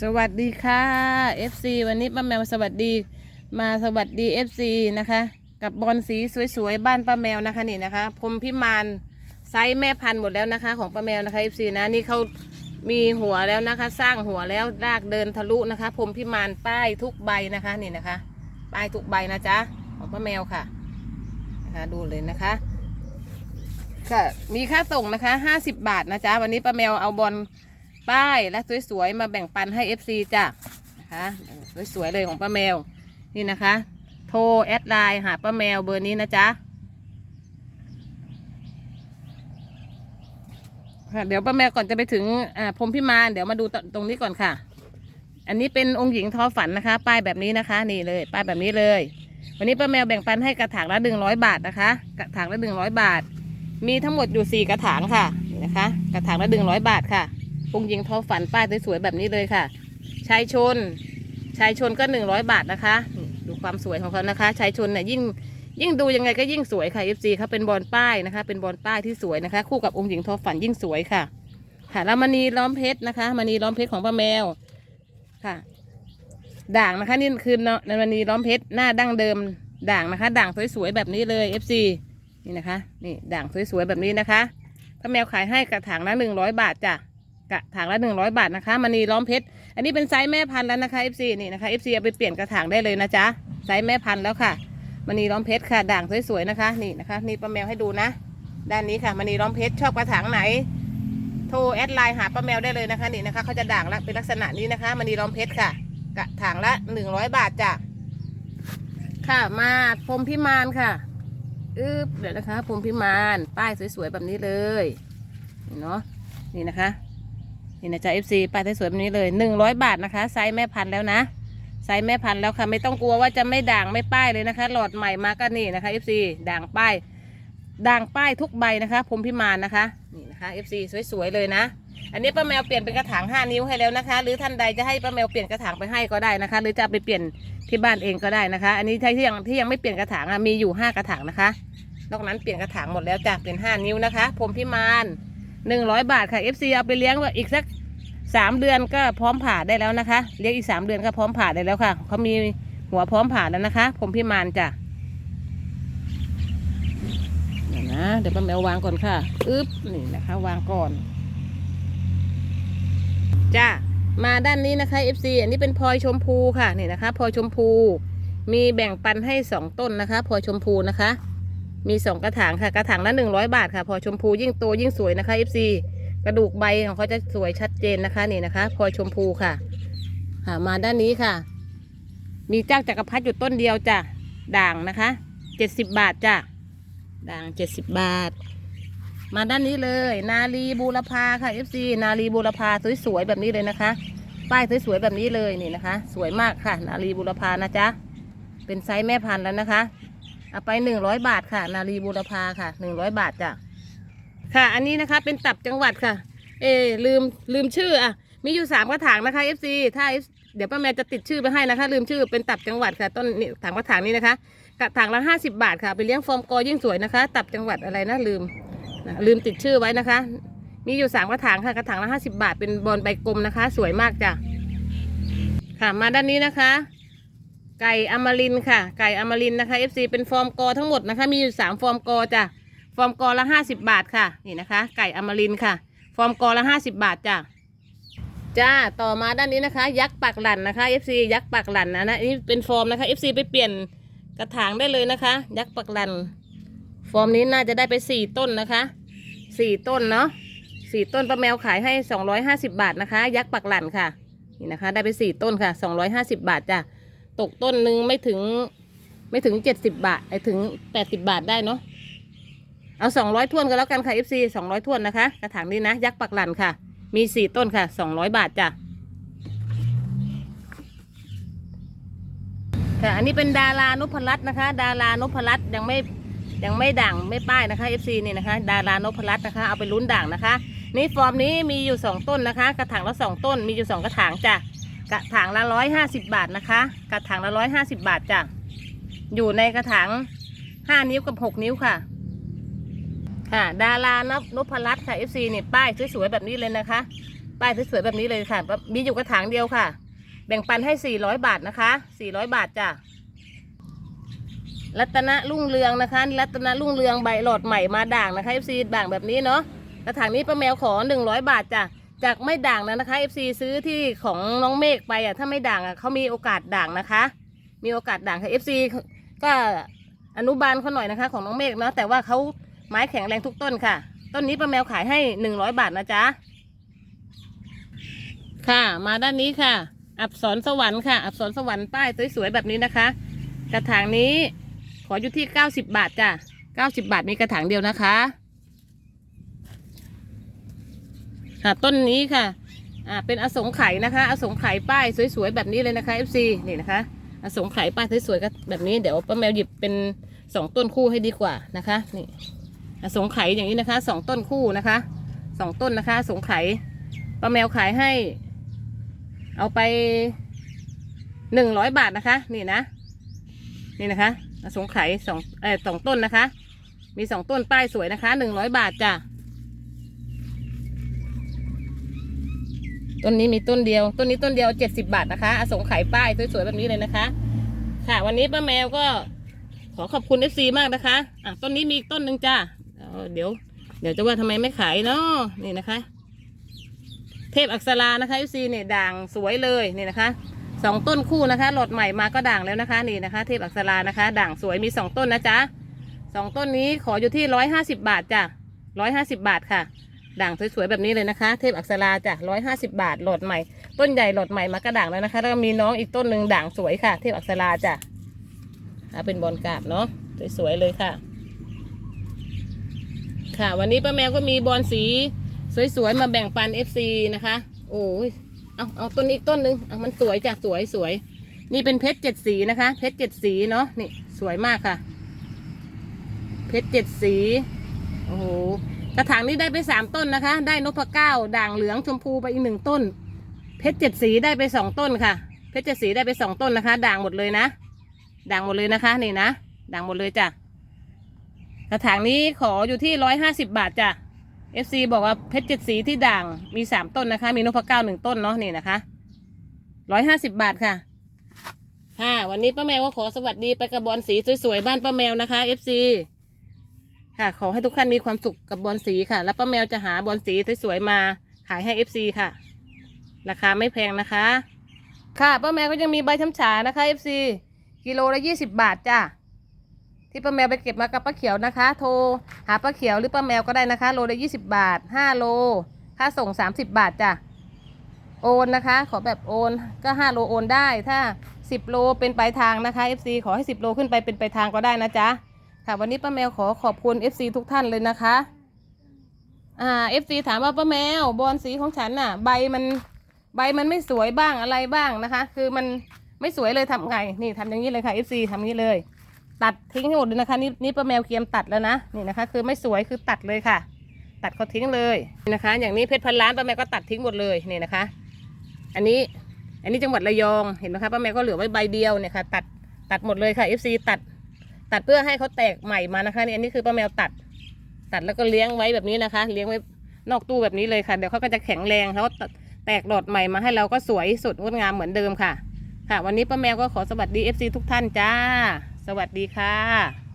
สวัสดีค่ะ FC วันนี้ป้าแมวสวัสดีมาสวัสดี FC นะคะ กับบอลสีสวยๆบ้านป้าแมวนะคะนี่นะคะพรมพิมานไซส์แม่พันธุ์หมดแล้วนะคะ ของป้าแมวนะคะ FC นะนี่เขามีหัวแล้วนะคะ สร้างหัวแล้วรากเดินทะลุนะคะพรมพิมานป้ายทุกใบนะคะนี่นะคะ ป้ายทุกใบนะจ๊ะของป้าแมวค่ะนะคะดูเลยนะคะค่ะมีค่าส่งนะคะห้าสิบบาทนะจ๊ะวันนี้ป้าแมวเอาบอล ป้ายและสวยๆมาแบ่งปันให้ FC จ้ะนะคะสวยๆเลยของป้าแมวนี่นะคะ โทรแอดไลน์หาป้าแมวเบอร์นี้นะจ๊ะค่ะเดี๋ยวป้าแมวก่อนจะไปถึงอ่าพรมพิมานเดี๋ยวมาดูตตรงนี้ก่อนค่ะ อันนี้เป็นองค์หญิงทอฝันนะคะ ป้ายแบบนี้นะคะ นี่เลยป้ายแบบนี้เลย วันนี้ป้าแมวแบ่งปันให้กระถางละหนึ่งร้อยบาทนะคะ กระถางละหนึ่งร้อยบาท มีทั้งหมดอยู่สี่กระถางค่ะนี่นะคะ กระถางละหนึ่งร้อยบาทค่ะ องค์หญิงทอฝันป้ายสวยๆแบบนี้เลยค่ะ ชายชน ชายชนก็หนึ่งร้อยบาทนะคะ ดูความสวยของเขานะคะ ชายชนเนี่ยยิ่งยิ่งดูยังไงก็ยิ่งสวยค่ะ FC เขาเป็นบอลป้ายนะคะ เป็นบอลป้ายที่สวยนะคะ คู่กับองค์หญิงทอฝันยิ่งสวยค่ะ ค่ะแล้วมณีล้อมเพชรนะคะมณีล้อมเพชรของป้าแมวค่ะ ด่างนะคะนี่คือเนาะมณีล้อมเพชรหน้าดั้งเดิม ด่างนะคะ ด่างสวยๆแบบนี้เลย FC นี่นะคะ นี่ด่างสวยๆแบบนี้นะคะป้าแมวขายให้กระถางละหนึ่งร้อยบาทจ้ะ กระถางละหนึ่งร้อยบาทนะคะมณีล้อมเพชร อันนี้เป็นไซส์แม่พันธุ์แล้วนะคะ FC นี่นะคะ FC เอาไปเปลี่ยนกระถางได้เลยนะจ๊ะ ไซส์แม่พันธุ์แล้วค่ะมณีล้อมเพชรค่ะ ด่างสวยๆนะคะ นี่นะคะ นี่ป้าแมวให้ดูนะ ด้านนี้ค่ะมณีล้อมเพชรชอบกระถางไหน โทรแอดไลน์หาป้าแมวได้เลยนะคะ นี่นะคะเขาจะด่างละเป็นลักษณะนี้นะคะมณีล้อมเพชรค่ะ กระถางละหนึ่งร้อยบาทจ้ะ ค่ะมาพรมพิมานค่ะอึ๊บเดี๋ยวนะคะพรมพิมาน ป้ายสวยๆแบบนี้เลย เนาะนี่นะคะ นี่นะจ๊ะ FC ป้ายสวยแบบนี้เลยหนึ่งร้อยบาทนะคะ ไซส์แม่พันธุ์แล้วนะ ไซส์แม่พันธุ์แล้วค่ะ ไม่ต้องกลัวว่าจะไม่ด่างไม่ป้ายเลยนะคะ หลอดใหม่มาก็นี่นะคะ FC ด่างป้าย ด่างป้ายทุกใบนะคะพรมพิมานนะคะ นี่นะคะ FC สวยๆเลยนะ อันนี้ป้าแมวเปลี่ยนเป็นกระถาง 5 นิ้วให้แล้วนะคะ หรือท่านใดจะให้ป้าแมวเปลี่ยนกระถางไปให้ก็ได้นะคะ หรือจะเอาไปเปลี่ยนที่บ้านเองก็ได้นะคะ อันนี้ที่ยังที่ยังไม่เปลี่ยนกระถางอะมีอยู่ 5 กระถางนะคะ นอกนั้นเปลี่ยนกระถางหมดแล้วจ้ะเป็น 5 นิ้วนะคะพรมพิมาน 100บาทค่ะ FC เอาไปเลี้ยงว่าอีกสัก3เดือนก็พร้อมผ่าได้แล้วนะคะ เลี้ยงอีก3เดือนก็พร้อมผ่าได้แล้วค่ะเขามีหัวพร้อมผ่าแล้วนะคะพรหมพิมานจ้ะเดี๋ยวนะเดี๋ยวป้าแมววางก่อนค่ะอึ๊บนี่นะคะ วางก่อนจ้ามาด้านนี้นะคะ FC อันนี้เป็นพลอยชมพูค่ะนี่นะคะพลอยชมพู มีแบ่งปันให้สองต้นนะคะพลอยชมพูนะคะ มีสองกระถางค่ะ กระถางละหนึ่งร้อยบาทค่ะ พอชมพูยิ่งโตยิ่งสวยนะคะ FC กระดูกใบของเขาจะสวยชัดเจนนะคะนี่นะคะ พอชมพูค่ะค่ะ มาด้านนี้ค่ะ มีเจ้าจักรพรรดิอยู่ต้นเดียวจ้ะด่างนะคะเจ็ดสิบบาทจ้ะด่างเจ็ดสิบบาท มาด้านนี้เลย นาลีบูรพาค่ะ FC นาลีบูรพาสวยๆแบบนี้เลยนะคะ ป้ายสวยๆแบบนี้เลยนี่นะคะ สวยมากค่ะ นาลีบูรพานะจ๊ะเป็นไซส์แม่พันธุ์แล้วนะคะ เอาไปหนึ่งร้อยบาทค่ะ นาลีบูรพาค่ะหนึ่งร้อยบาทจ้ะค่ะ อันนี้นะคะเป็นตับจังหวัดค่ะเออลืมลืมชื่ออะ มีอยู่สามกระถางนะคะ FC ถ้า F- เดี๋ยวป้าแมวจะติดชื่อไปให้นะคะ ลืมชื่อเป็นตับจังหวัดค่ะต้นนี่ถางกระถางนี้นะคะกระถางละห้าสิบาทค่ะ ไปเลี้ยงฟอร์มกอยิ่งสวยนะคะ ตับจังหวัดอะไรนะลืมนะลืมติดชื่อไว้นะคะ มีอยู่สามกระถางค่ะกระถางละห้าสิบาท เป็นบอลใบกลมนะคะ สวยมากจ้ะค่ะมาด้านนี้นะคะ ไก่อมรินค่ะ ไก่อมรินนะคะ FC เป็นฟอร์มกอทั้งหมดนะคะ มีอยู่สามฟอร์มกอจ้ะ ฟอร์มกอละห้าสิบาทค่ะ นี่นะคะ ไก่อมรินค่ะ ฟอร์มกอละห้าสิบาทจ้ะ จ้า ต่อมาด้านนี้นะคะ ยักษ์ปักหลันนะคะ FC ยักษ์ปักหลันนะนะนี่เป็นฟอร์มนะคะ FC ไปเปลี่ยนกระถางได้เลยนะคะ ยักษ์ปักหลัน ฟอร์มนี้น่าจะได้ไปสี่ต้นนะคะสี่ต้นเนาะสี่ต้นป้าแมวขายให้สองร้อยห้าสิบาทนะคะ ยักษ์ปักหลันค่ะ นี่นะคะ ได้ไปสี่ต้นค่ะสองร้อยห้าสิบาทจ้ะ ตกต้นนึงไม่ถึง ไม่ถึงเจ็ดสิบาทไอถึงแปดสิบาทได้เนาะเอาสองร้อยท่วนก็แล้วกันค่ะ FC สองร้อยท่วนนะคะกระถางนี้นะ ยักษ์ปักหลันค่ะ มีสี่ต้นค่ะสองร้อยบาทจ้ะค่ะอันนี้เป็นดารานพรัตน์นะคะ ดารานพรัตน์ยังไม่ยังไม่ด่างไม่ป้ายนะคะ FC นี่นะคะ ดารานพรัตน์นะคะ เอาไปลุ้นด่างนะคะ นี่ฟอร์มนี้มีอยู่สองต้นนะคะ กระถางละสองต้นมีอยู่สองกระถางจ้ะ กระถางละร้อยห้าสิบบาทนะคะ กระถางละร้อยห้าสิบบาทจ้ะ อยู่ในกระถางห้านิ้วกับหกนิ้วค่ะ ค่ะ ดารานพนพรัตน์ค่ะ FC นี่ป้ายสวยๆแบบนี้เลยนะคะ ป้ายสวยๆแบบนี้เลยค่ะ มีอยู่กระถางเดียวค่ะ แบ่งปันให้400บาทนะคะ400บาทจ้ะ รัตนรุ่งเรืองนะคะ รัตนรุ่งเรืองใบหลอดใหม่มาด่างนะคะ FC ด่างแบบนี้เนาะ กระถางนี้ป้าแมวขอ100บาทจ้ะ จากไม่ด่างนะนะคะ FC ซื้อที่ของน้องเมฆไปอะถ้าไม่ด่างอะเขามีโอกาสด่างนะคะ มีโอกาสด่างค่ะ FC ก็อนุบาลเขาหน่อยนะคะ ของน้องเมฆเนาะแต่ว่าเขาไม้แข็งแรงทุกต้นค่ะ ต้นนี้ป้าแมวขายให้100บาทนะจ๊ะค่ะ มาด้านนี้ค่ะ อับสรสวรรค์ค่ะ อับสรสวรรค์ป้ายสวยๆแบบนี้นะคะ กระถางนี้ขออยู่ที่90บาทจ้ะ90บาทมีกระถางเดียวนะคะ่ะต้นนี้ค่ะอ่าเป็นอสงไขยนะคะ อสงไขยป้ายสวยๆแบบนี้เลยนะคะ FC นี่นะคะอสงไขยป้ายสวยๆก็แบบนี้เดี๋ยวป้าแมวหยิบเป็นสองต้นคู่ให้ดีกว่านะคะนี่อสงไขยอย่างนี้นะคะสองต้นคู่นะคะสองต้นนะคะอสงไขยป้าแมวขายให้ เอาไปหนึ่งร้อยบาทนะคะ นี่นะ นี่นะคะอสงไขยสองเออสองต้นนะคะ มีสองต้นป้ายสวยนะคะหนึ่งร้อยบาทจ้ะ ต้นนี้มีต้นเดียว ต้นนี้ต้นเดียวเจ็ดสิบาทนะคะอสงไขยป้ายสวยๆแบบนี้เลยนะคะ ค่ะ วันนี้ป้าแมวก็ขอขอบคุณเอฟซีมากนะคะอะต้นนี้มีอีกต้นหนึ่งจ้าเดี๋ยว เดี๋ยวจะว่าทำไมไม่ขายเนาะนี่นะคะ เทพอักษรานะคะเอฟซีเนี่ยด่างสวยเลยนี่นะคะสองต้นคู่นะคะหลอดใหม่มาก็ด่างแล้วนะคะนี่นะคะ เทพอักษรานะคะ ด่างสวยมีสองต้นนะจ๊ะสองต้นนี้ขออยู่ที่ร้อยห้าสิบาทจ้ะร้อยห้าสิบาทค่ะ ด่างสวยๆแบบนี้เลยนะคะ เทพอักษราจ้ะร้อยห้าสิบาท หลอดใหม่ ต้นใหญ่หลอดใหม่มาก็ด่างแล้วนะคะ แล้วก็มีน้องอีกต้นหนึ่งด่างสวยค่ะ เทพอักษราจ้ะเป็นบอลกราบเนาะสวยๆเลยค่ะ ค่ะวันนี้ป้าแมวก็มีบอลสีสวยๆมาแบ่งปัน FC นะคะ โอ้ยเอาเอาต้นอีกต้นหนึ่งเอามันสวยจ้ะสวยสวยนี่เป็นเพชรเจ็ดสีนะคะ เพชรเจ็ดสีเนาะนี่สวยมากค่ะ เพชรเจ็ดสี โอ้โห กระถางนี้ได้ไปสามต้นนะคะ ได้นพเก้าด่างเหลืองชมพูไปอีกหนึ่งต้น เพชรเจ็ดสีได้ไปสองต้นค่ะ เพชรเจ็ดสีได้ไปสองต้นนะคะ ด่างหมดเลยนะ ด่างหมดเลยนะคะนี่นะ ด่างหมดเลยจ้ะ กระถางนี้ขออยู่ที่ร้อยห้าสิบบาทจ้ะ FC บอกว่าเพชรเจ็ดสีที่ด่างมีสามต้นนะคะ มีนพเก้าหนึ่งต้นเนาะนี่นะคะร้อยห้าสิบบาทค่ะค่ะวันนี้ป้าแมวก็ขอสวัสดีไปกับบอลสีสวยๆบ้านป้าแมวนะคะ FC ค่ะ ขอให้ทุกท่านมีความสุขกับบอลสีค่ะ แล้วป้าแมวจะหาบอลสีสวยๆมาขายให้ FC ค่ะ ราคาไม่แพงนะคะ ค่ะป้าแมวก็ยังมีใบช้ำฉานะคะ FC กิโลละยี่สิบบาทจ้าที่ป้าแมวไปเก็บมากับป้าเขียวนะคะ โทรหาป้าเขียวหรือป้าแมวก็ได้นะคะ โลละยี่สิบบาทห้าโล ค่าส่งสามสิบบาทจ้ะ โอนนะคะ ขอแบบโอนก็ห้าโลโอนได้ ถ้าสิบโลเป็นปลายทางนะคะ FC ขอให้สิบโลขึ้นไปเป็นปลายทางก็ได้นะจ๊ะ ค่ะ วันนี้ป้าแมวขอขอบคุณ FC ทุกท่านเลยนะคะ อ่า FC ถามว่าป้าแมวบอลสีของฉันน่ะ ใบมันใบมันไม่สวยบ้างอะไรบ้างนะคะ คือมันไม่สวยเลยทำไง นี่ทำอย่างนี้เลยค่ะ FC ทำอย่านี้เลย ตัดทิ้งให้หมดเลยนะคะ นี่นี่ป้าแมวเกียมตัดแล้วนะ นี่นะคะ คือไม่สวยคือตัดเลยค่ะ ตัดเขาทิ้งเลยนี่นะคะ อย่างนี้เพชรพันล้านป้าแมวก็ตัดทิ้งหมดเลยนี่นะคะ อันนี้อันนี้จังหวัดระยองเห็นไหมคะป้าแมวก็เหลือไว้ใบเดียวเนี่ยค่ะ ตัดตัดหมดเลยค่ะ FC ตัด ตัดเพื่อให้เขาแตกใหม่มานะคะนี่อันนี้คือป้าแมวตัด ตัดแล้วก็เลี้ยงไว้แบบนี้นะคะ เลี้ยงไว้นอกตู้แบบนี้เลยค่ะ เดี๋ยวเขาก็จะแข็งแรงเขาแตกหลอดใหม่มาให้เราก็สวยสดงดงามเหมือนเดิมค่ะ ค่ะ วันนี้ป้าแมวก็ขอสวัสดี FC ทุกท่านจ้า สวัสดีค่ะ